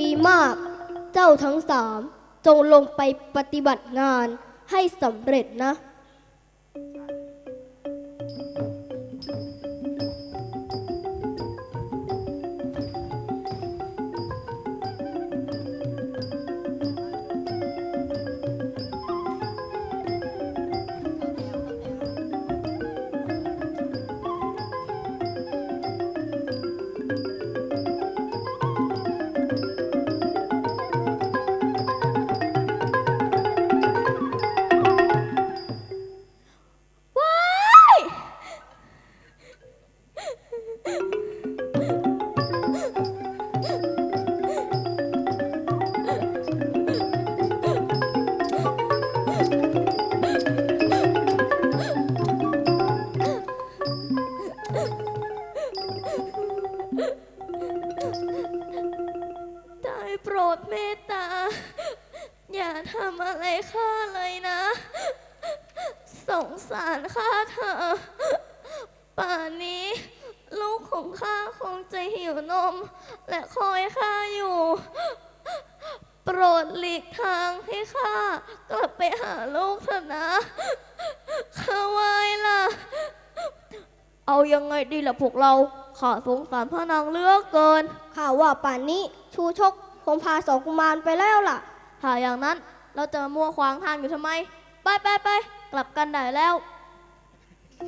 ดีมาก เจ้าทั้งสามจงลงไปปฏิบัติงานให้สำเร็จนะ ของข้าคงจะหิวนม และคอยข้าอยู่ โปรดหลีกทางให้ข้ากลับไปหาลูกเถอะนะข้าไหวล่ะ เอายังไงดีล่ะพวกเราข้าสงสารพระนางเหลือกเกินข่าวว่าป่านนี้ชูชกคงพาสองกุมารไปแล้วล่ะ ถ้าอย่างนั้นเราจะมัวขวางทางอยู่ทำไม ไปไปไปกลับกันได้แล้วแก้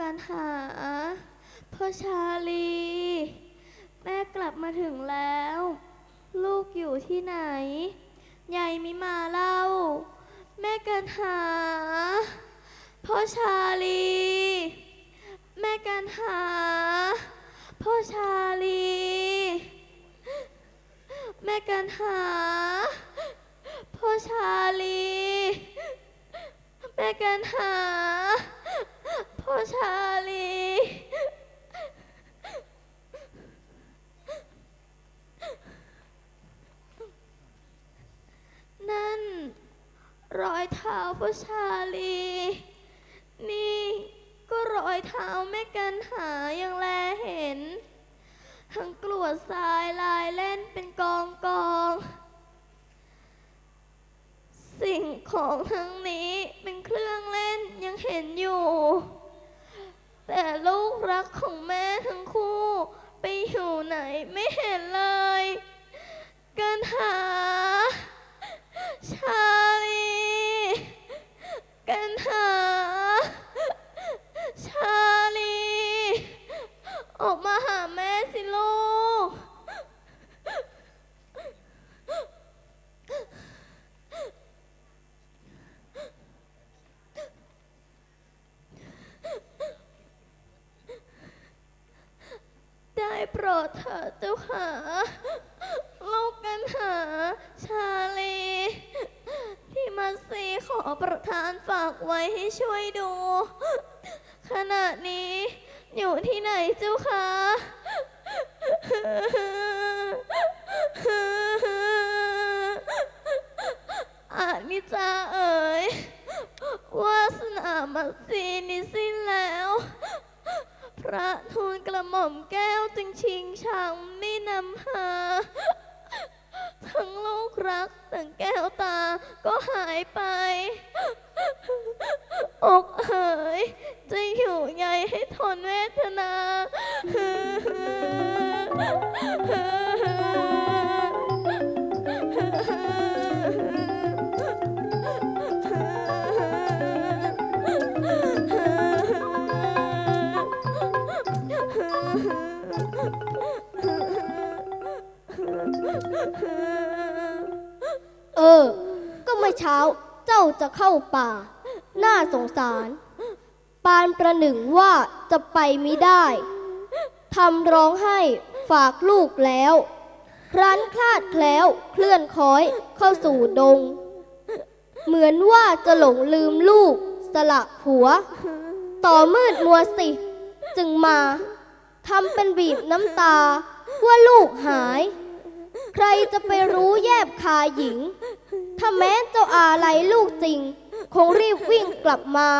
กันหาพ่อชาลี แม่กลับมาถึงแล้ว ลูกอยู่ที่ไหนยายมิมาเล่า แม่กันหาพ่อชาลี แม่กันหาพ่อชาลี แม่กันหาพ่อชาลี แม่กันหา พ่อชาลี นั่น รอยเท้าพ่อชาลี นี่ก็รอยเท้าแม่กันหายังแลเห็น ทั้งกรวดทรายลายเล่นเป็นกองกอง สิ่งของทั้งนี้เป็นเครื่องเล่นยังเห็นอยู่ รักของแม่ทั้งคู่ ไปอยู่ไหนไม่เห็นเลย กันหา ชาลีกันหา ชาลี ออกมาหาแม่สิลูก ได้โปร ดเถิดเจ้าค่ะลูกกันหาชาลี ที่มาซีขอประทานฝากไว้ให้ช่วยดู ขณะนี้อยู่ที่ไหนเจ้าคะอานิจาเอ๋ยวาสนามาซีนี่สิ้นแล้ว พระทูลกระหม่ อมแก้วจึงชิงชังไม่นำหา ทั้งลูกรักตั้งแก้วตาก็หายไป อกเอ๋ยจะอยู่ไงให้ทนเวทนา จะเข้าป่า น่าสงสาร ปานประหนึ่งว่าจะไปไมิได้ทำร้องไห้ฝากลูกแล้ว ครั้นคลาดแคล้วเคลื่อนค้อยเข้าสู่ดง เหมือนว่าจะหลงลืมลูก สละผัว ต่อมืดมัวสิ จึงมาทำเป็นบีบน้ำตา ว่าลูกหาย ใครจะไปรู้แยบคาหญิง ถ้าแม้เจ้าอาไลลูกจริง คงรีบวิ่งกลับมา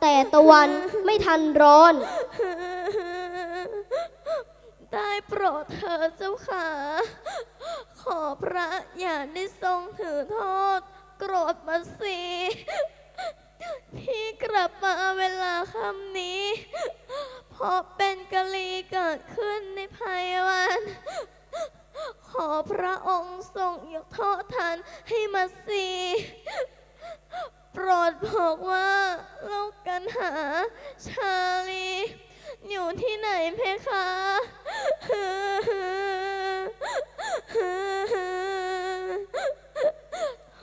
แต่ตะวันไม่ทันร้อน ได้โปรดเถิดเจ้าขาขอพระอย่าได้ทรงถือโทษ โกรธมาสิที่กลับมาเวลาคำนี้เพราะเป็นกะลีเกิดขึ้นในภายวัน ขอพระองค์ทรงยกโทษทั นให้มาสีโปรดบอกว่าลูกกันหาชาลี อยู่ที่ไหนเพคะ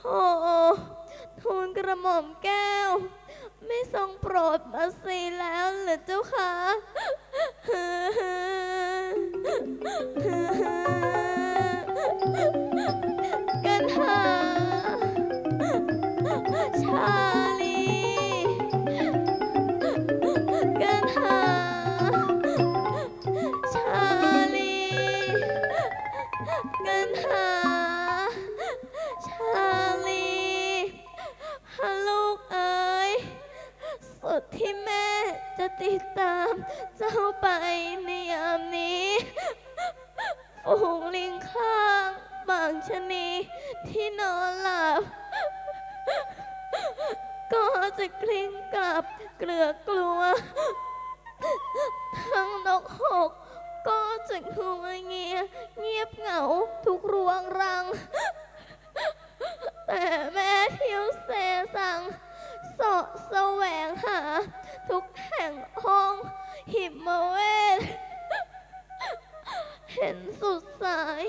โอ้ทูลกระหม่อมแก้ว ไม่ทรงโปรดมาสีแล้วเหรือเจ้าคะ กันหาชาลี กันหา ชาลี กันหา ชาลีฮะลูกเอ๋ย สุดที่แม่จะติดตามเจ้าไปในยามนี้ฝูงลิงข้าง บางชนีที่นอนหลับ ก็จะกลิ้งกลับเกลือกลัว ทั้งนกหก ก็จะงัวเงียเงียบเหงาทุกรวงรัง แต่แม่เที่ยวเสสั่งสาะแสวงหา ทุกแห่งห้องหิมเวท ฉันสุดสาย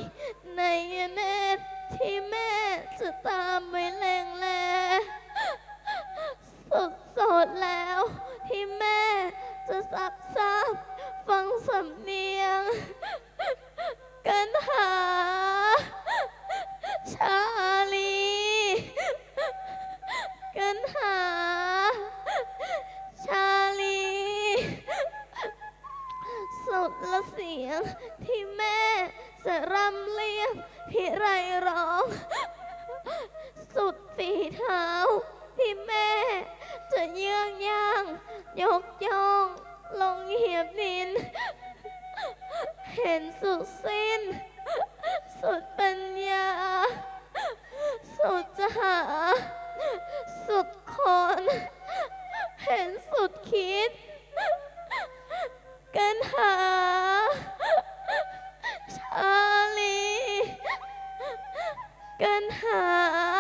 ในเยกย่องลงเหยียบดิน เห็นสุดสิ้น สุดปัญญา สุดจะหา สุดคน เห็นสุดคิด กันหา ชาลี กันหา